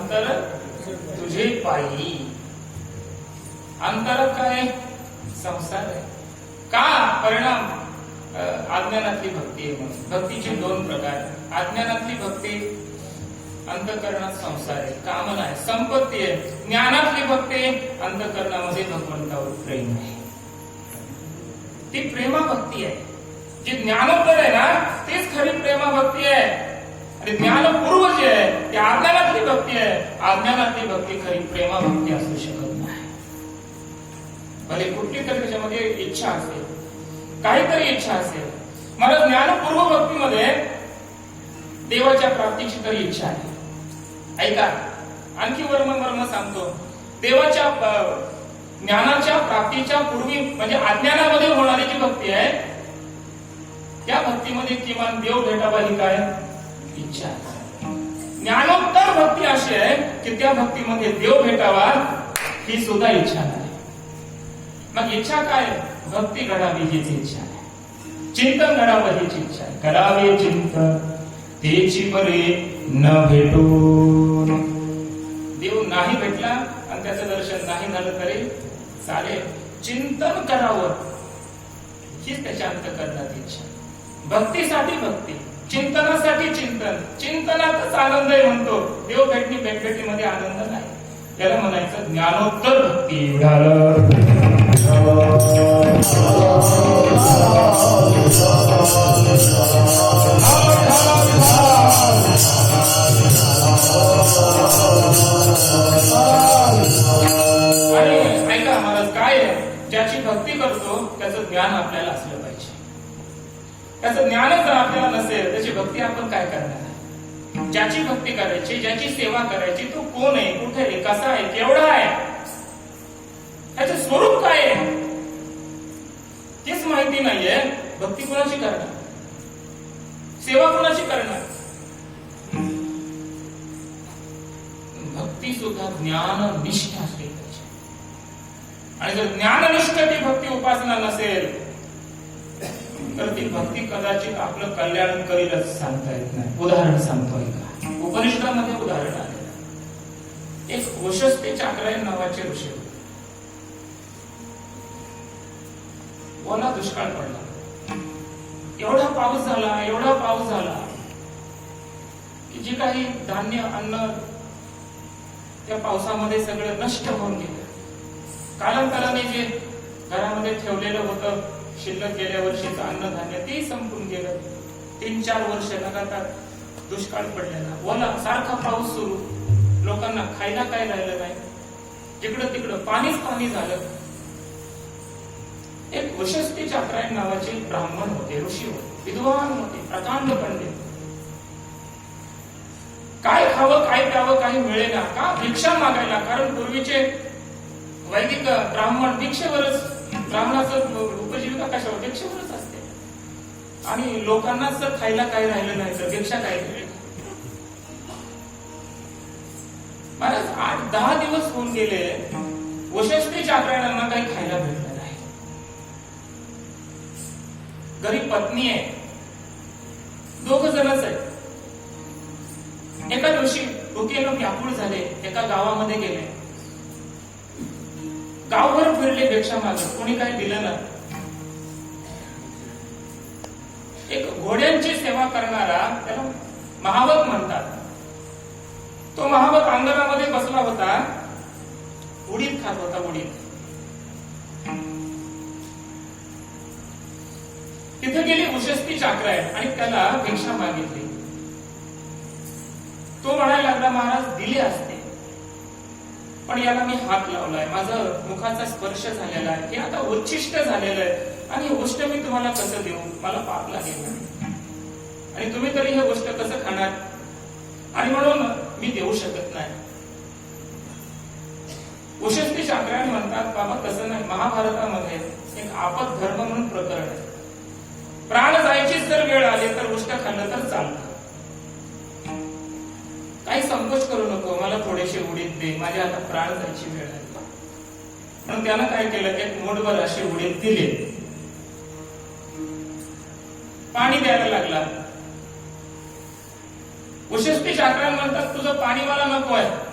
अंतर तुझे पायी. अंतर काय? संसार आहे. का परिणाम? अज्ञानातली भक्ती आहे म्हणून. भक्तीचे दोन प्रकार अज्ञानातली भक्ती अंतकरणात संसार आहे. कामना आहे. संपत्ती आहे. ज्ञानातली भक्ती अंतकरणामध्ये भगवंतावर प्रेम आहे. ती प्रेमा भक्ती आहे. जी ज्ञानोत्तर आहे ना तीच खरी प्रेमा भक्ती आहे. आणि ज्ञानपूर्व भक्ती आहे. ती अज्ञानातली भक्ती आहे. अज्ञानातली भक्ती खरी प्रेमा भक्ती असू शकत नाही. भले कुठली तरी त्याच्यामध्ये इच्छा असेल. काहीतरी इच्छा असेल. मला ज्ञानपूर्व भक्तीमध्ये देवाच्या प्राप्तीची तरी इच्छा आहे. ऐका. आणखी वर्मन वर्म सांगतो. देवाच्या ज्ञानाच्या प्राप्तीच्या पूर्वी म्हणजे अज्ञानामध्ये होणारी जी भक्ती आहे त्या भक्तीमध्ये किमान देव भेटावा ही काय? इच्छा आहे. ज्ञानोत्तर भक्ती अशी आहे की त्या भक्तीमध्ये देव भेटावा ही सुद्धा इच्छा नाही. मग इच्छा काय? भक्ती घडावी हीच इच्छा आहे. चिंतन घडावं हीच इच्छा आहे. करावे चिंतन तेची परे न भेटो देव नाही भेटला आणि त्याचं दर्शन नाही झालं तरी चालेल. चिंतन करावं हीच त्याच्या अंतकरणात इच्छा भक्तीसाठी भक्ती. चिंतनासाठी चिंतन. चिंतनातच आनंद आहे म्हणतो. देव भेटणी भेटभेटीमध्ये आनंद नाही. त्याला म्हणायचं ज्ञानोत्तर भक्ती. आणि ऐका महाराज काय आहे? ज्याची भक्ती करतो त्याचं ज्ञान आपल्याला असलं पाहिजे. त्याचं ज्ञानच जर आपल्याला नसेल त्याची भक्ती आपण काय करणार? ज्याची भक्ती करायची ज्याची सेवा करायची तो कोण आहे? कुठे आहे? कसा आहे? केवढा आहे? त्याचं स्वरूप काय आहे? तेच माहिती नाहीये. भक्ती कोणाची करणार? सेवा कोणाची करणार? भक्ती सुद्धा ज्ञान निष्ठ असली पाहिजे आणि जर ज्ञाननिष्ठ ती भक्ती उपाय भक्ती कदाचित आपलं कल्याण करीलच सांगता येत नाही. उदाहरण सांगतो का उपनिषदामध्ये उदाहरण आले. एक वशस्ते चाक्रायन नावाचे ऋषी ओला दुष्काळ पडला. एवढा पाऊस झाला एवढा पाऊस झाला की जे काही धान्य अन्न त्या पावसामध्ये सगळं नष्ट होऊन गेलं. कालांतराने जे घरामध्ये ठेवलेलं होतं शिल्लक गेल्या वर्षीचं अन्नधान्य ते संपून गेलं. तीन चार वर्ष लगातार दुष्काळ पडलेला. ओला सारखा पाऊस सुरू. लोकांना खायला काय राहिलं नाही. जिकडं तिकडं पाणीच पाणी झालं. एक वशस्ती चाक्रायन नावाचे ब्राह्मण होते ऋषी होते विद्वान होते प्रकांड पंडित. काय खावं काय प्यावं काही मिळेना. का भिक्षा मागायला? कारण पूर्वीचे वैदिक ब्राह्मण भिक्षेवरच ब्राह्मणाचं उपजीविका कशावर? भिक्षेवरच असते. आणि लोकांनाच जर खायला काय राहिलं नाही तर भिक्षा काय महाराज आठ दहा दिवस होऊन गेले वशस्वी जागरणांना काही खायला भेटलं नाही. घरी पत्नी आहे. दोघ जणच आहे एका दिवशी डोक्यानं व्याकुळ झाले एका गावामध्ये गेले. गावभर फिरले भिक्षा मागत कोणी काही दिलं ना? एक घोड्यांची सेवा करणारा त्याला महावत म्हणतात. तो महावत अंगणामध्ये बसला होता. उडीद खात होता उडीद. तिथे गेली उशस्ती चाकराय आणि त्याला भिक्षा मागितली. तो म्हणायला लागला महाराज दिले असते. पण याला मी हात लावलाय. माझा मुखाचा स्पर्श झालेला आहे. हे आता उच्चिष्ट झालेलं आहे. आणि ही गोष्ट मी तुम्हाला कसं देऊ? मला पाप लागेल आणि तुम्ही तरी हे गोष्ट कसं खाणार? आणि म्हणून मी देऊ शकत नाही. उशस्ती शास्त्राने म्हणतात बाबा तसं नाही. महाभारतामध्ये एक आपत धर्म म्हणून प्रकरण आहे. प्राण जायचीच जर वेळ आली तर उष्ट खाल्लं तर चालतं. काही संकोच करू नको माझ्या आता प्राण जायची वेळ आली म्हणून त्यानं काय केलं? एक मोठभर असे उडीत दिले. पाणी द्यायला लागला. उशस्ती शास्त्रान म्हणतात तुझं पाणी मला नको आहे.